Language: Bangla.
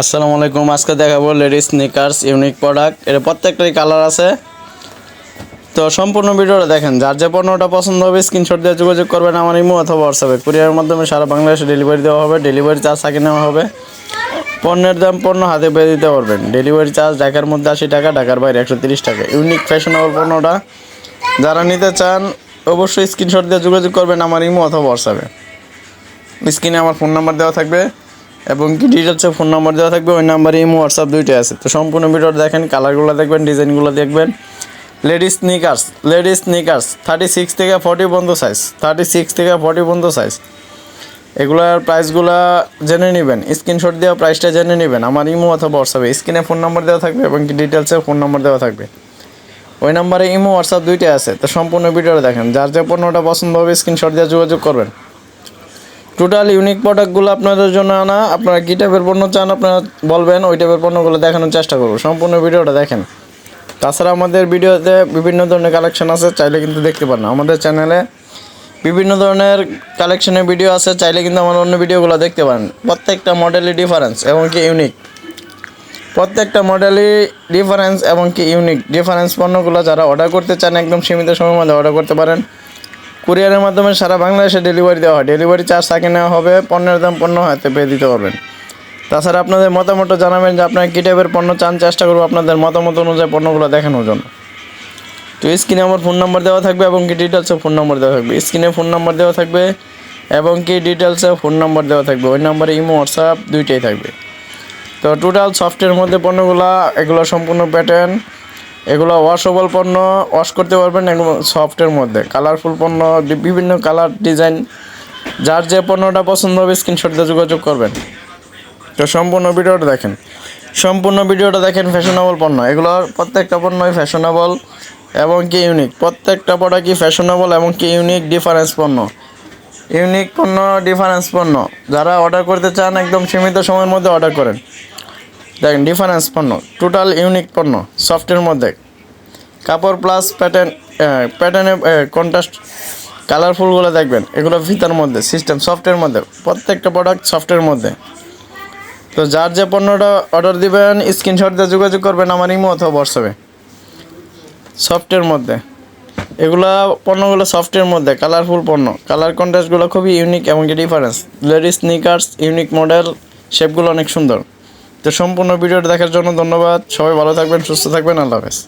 আসসালামু আলাইকুম, আজকে দেখাবো লেডিস স্নিকার্স ইউনিক প্রোডাক্টের প্রত্যেকটাই কালার আছে। তো সম্পূর্ণ ভিডিওটা দেখেন, যার যে পণ্যটা পছন্দ হবে স্ক্রিনশট দিয়ে যোগাযোগ করবেন আমার ইমো অথবা হোয়াটসঅ্যাপে কুরিয়ারের মাধ্যমে সারা বাংলাদেশে ডেলিভারি দেওয়া হবে ডেলিভারি চার্জ আগে নেওয়া হবে। পণ্যের দাম পণ্য হাতে পেয়ে দিতে পারবেন। ডেলিভারি চার্জ ঢাকার মধ্যে আশি টাকা, ঢাকার বাইরে একশো তিরিশ টাকা। ইউনিক ফ্যাশনেবল পণ্যটা যারা নিতে চান, অবশ্যই স্ক্রিনশট দিয়ে যোগাযোগ করবেন আমার ইমো অথবা হোয়াটসঅ্যাপে স্ক্রিনে আমার ফোন নাম্বার দেওয়া থাকবে। এবং কি ডিটেলসে ফোন নাম্বার দেওয়া থাকবে, ওই নাম্বারে ইমো হোয়াটসঅ্যাপ দুইটাই আছে। তো সম্পূর্ণ ভিডিওটা দেখেন কালারগুলো দেখবেন ডিজাইনগুলো দেখবেন। Ladies sneakers ladies sneakers thirty six থেকে ফর্টি পর্যন্ত সাইজ থার্টি সিক্স থেকে ফর্টি পর্যন্ত সাইজ এগুলোর প্রাইসগুলো জেনে নেবেন স্ক্রিনশট দেওয়া প্রাইসটা জেনে নেবেন, আমার ইমো অথবা হোয়াটসঅ্যাপে স্ক্রিনে ফোন নাম্বার দেওয়া থাকবে এবং কি ডিটেলসে ফোন নাম্বার দেওয়া থাকবে। ওই নাম্বারে ইমো হোয়াটসঅ্যাপ দুইটাই আছে। তো সম্পূর্ণ ভিডিওটা দেখেন, যার যে পণ্যটা পছন্দ হবে স্ক্রিনশট দিয়ে যোগাযোগ করবেন। টোটাল ইউনিক প্রোডাক্টগুলো আপনাদের জন্য আনা। আপনারা কী টাইপের পণ্য চান আপনারা বলবেন, ওই টাইপের পণ্যগুলো দেখানোর চেষ্টা করব। সম্পূর্ণ ভিডিওটা দেখেন। তাছাড়া আমাদের ভিডিওতে বিভিন্ন ধরনের কালেকশন আছে, চাইলে কিন্তু দেখতে পারেন। আমাদের চ্যানেলে বিভিন্ন ধরনের কালেকশনের ভিডিও আছে, চাইলে কিন্তু আমার অন্য ভিডিওগুলো দেখতে পারেন। প্রত্যেকটা মডেলই ডিফারেন্স এবং কি ইউনিক প্রত্যেকটা মডেলই ডিফারেন্স এবং কি ইউনিক ডিফারেন্স পণ্যগুলো যারা অর্ডার করতে চান, একদম সীমিত সময়ের মধ্যে অর্ডার করতে পারেন। কুরিয়ারের মাধ্যমে সারা বাংলাদেশে ডেলিভারি দেওয়া হয়। ডেলিভারি চার্জ আগে নেওয়া হবে, পণ্যের দাম পণ্য হাতে পেয়ে দিতে পারবেন। তাছাড়া আপনাদের মতামত জানাবেন যে আপনারা কী টাইপের পণ্য চান, চেষ্টা করব আপনাদের মতামত অনুযায়ী পণ্যগুলো দেখানোর জন্য। তো স্ক্রিনে আমার ফোন নাম্বার দেওয়া থাকবে এবং কি ডিটেলসে ফোন নাম্বার দেওয়া থাকবে। স্ক্রিনে ফোন নাম্বার দেওয়া থাকবে এবং কি ডিটেলসে ফোন নাম্বার দেওয়া থাকবে। ওই নাম্বারে ইমো হোয়াটসঅ্যাপ দুইটাই থাকবে। তো টোটাল সফটের মধ্যে পণ্যগুলো, এগুলো সম্পূর্ণ প্যাটার্ন এগুলো ওয়াশেবল পণ্য ওয়াশ করতে পারবেন এগুলো সফটের মধ্যে। কালারফুল পণ্য বিভিন্ন কালার ডিজাইন যার যে পণ্যটা পছন্দ হবে স্ক্রিনশট দিয়ে যোগাযোগ করবেন। তো সম্পূর্ণ ভিডিওটা দেখেন। সম্পূর্ণ ভিডিওটা দেখেন ফ্যাশনেবল পণ্য। এগুলোর প্রত্যেকটা পণ্যই ফ্যাশনেবল এবং কি ইউনিক প্রত্যেকটা প্রোডাক্টই ফ্যাশনেবল এবং কি ইউনিক ডিফারেন্স পণ্য। ইউনিক পণ্য ডিফারেন্স পণ্য। যারা অর্ডার করতে চান, একদম সীমিত সময়ের মধ্যে অর্ডার করেন। দেখেন ডিফারেন্স পণ্য টোটাল ইউনিক পণ্য সফটের মধ্যে। কাপড় প্লাস প্যাটার্ন প্যাটার্নে কন্ট্রাস্ট কালারফুলগুলো দেখবেন, এগুলো ফিতার মধ্যে সিস্টেম সফটের মধ্যে, প্রত্যেকটা প্রোডাক্ট সফটের মধ্যে। তো যার যে পণ্যটা অর্ডার দিবেন স্ক্রিনশট দিয়ে যোগাযোগ করবেন আমার ইমো অথবা হোয়াটসঅ্যাপে। সফটের মধ্যে। এগুলা পণ্যগুলো সফটের মধ্যে কালারফুল পণ্য। কালার কন্ট্রাস্টগুলো খুবই ইউনিক এবং difference ladies sneakers unique model শেপগুলো অনেক সুন্দর। তো সম্পূর্ণ ভিডিওটা দেখার জন্য ধন্যবাদ। সবাই ভালো থাকবেন সুস্থ থাকবেন। আল্লাহ হাফেজ।